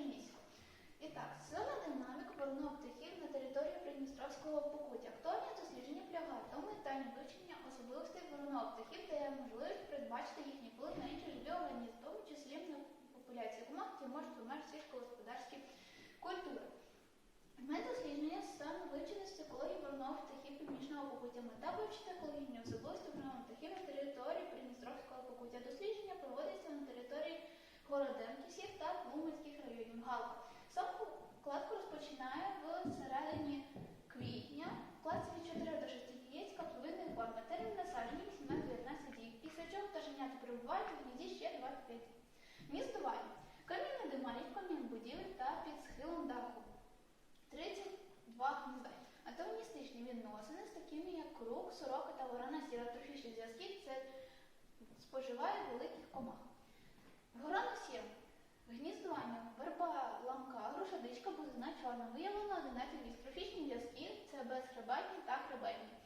щомісяця. І так, сезонна динаміка вороного птахів на території Придністровського покуття. Актуальні дослідження полягають тому питанні вивчення особливостей вороного птахів дає можливість передбачити їхній вплив на інші живі організми, в тому числі на популяції комах, які можуть вимерти сільськогосподарські культури. Ми дослідження саме вивченості екології вороного птахів північного покуття. Мета вивчити екологічні особливості вороного птахів на території Придністровського покуття. Дослідження проводиться на території Городенкісів та Тлумацьких районів Галка. Сам вкладку розпочинає в середині квітня. Вкладці від 4 до 6 яєць капловидної форми. Термін насадження 18-19 діб. Після чого пташенята перебувають у гнізді ще 25 діб. Містування. Камінне димарі, камінь будівель та під схилом даху. 32 гнізда. Антагоністичні відносини з такими, як круг, сорока та ворона сіра трофічні зв'язки це споживає великих комах. Горана сіра. Гніздування, верба, ламка, грушадичка, бузина чорна. Виявлено 11 віз. Трофічні зв'язки це безхребетні та хребетні.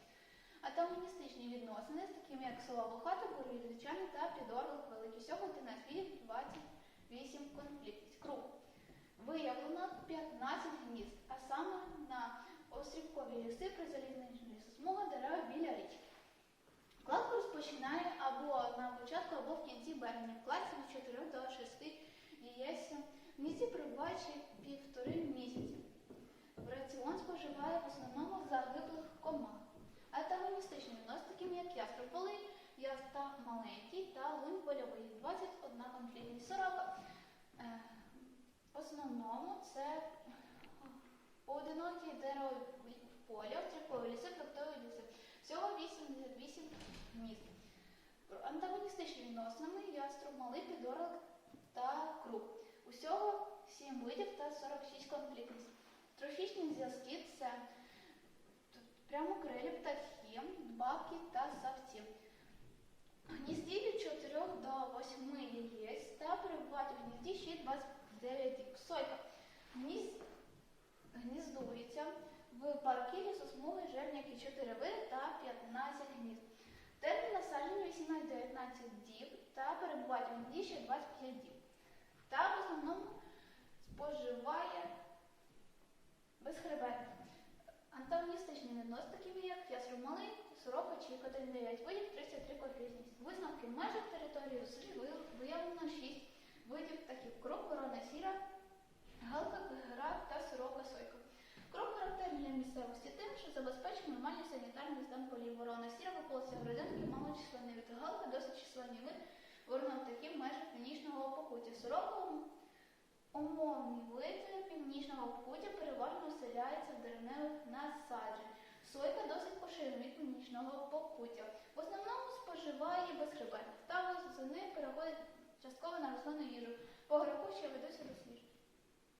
Антагоністичні відносини з такими, як солова хата, бурвілічани та підорлик великий. Всього 11 видів 28 конфліктів. Круг. Виявлено 15 гнізд, а саме на острівкові ліси при залізничній лісосмуга дерева біля річки. Вкладку розпочинає або на початку, або в кінці березня. Вкладці від 4 до 6 яєць. В гнізді півтори місяці. В раціон споживає в основному загиблих комах. Антагоністичні такими як ястрополи, яста маленький та лунь польовий. 21 конфліктність сорока. Е, В основному це поодинокі дерева в полі, острівкові ліси, фруктові ліси. Всього 88 міст. Антагоністичні відносини яструб, малий підорлик та круг. Усього 7 видів та 46 конфліктність. Трофічні зв'язки це прямокрилі птахи, дбаки та савці. Гнізді від 4 до 8 яєць та перебувають у гнізді ще 29 діб. Сойка. Гніз... Гніздується в парки лісосмуги жирняки 4 види та 15 гнізд. Термін насадження 18-19 діб та перебувають у гнізді ще 25 діб. Та в основному споживає безхребетних. Антагоністичні відносини, такими як яструб малий, сорока чи 9 видів 33 конфліктність. Висновки в межах території Росії виявлено 6 видів птахів. Круг, ворона сіра, галка, гера та сорока сойка. Круг характерний для місцевості тим, що забезпечує нормальний санітарний стан полів. Ворона сіра виполося грозинки, малочисленний вид. Галка досить численний вид ворона птахів в межах північного покуття. Сорока Умовні види північного покуття переважно оселяються в деревневих насаджень. Сойка досить поширена від північного покуття. В основному споживає безхребетних та восени переходить частково на рослинну їжу. По грибу ще ведуться дослідження.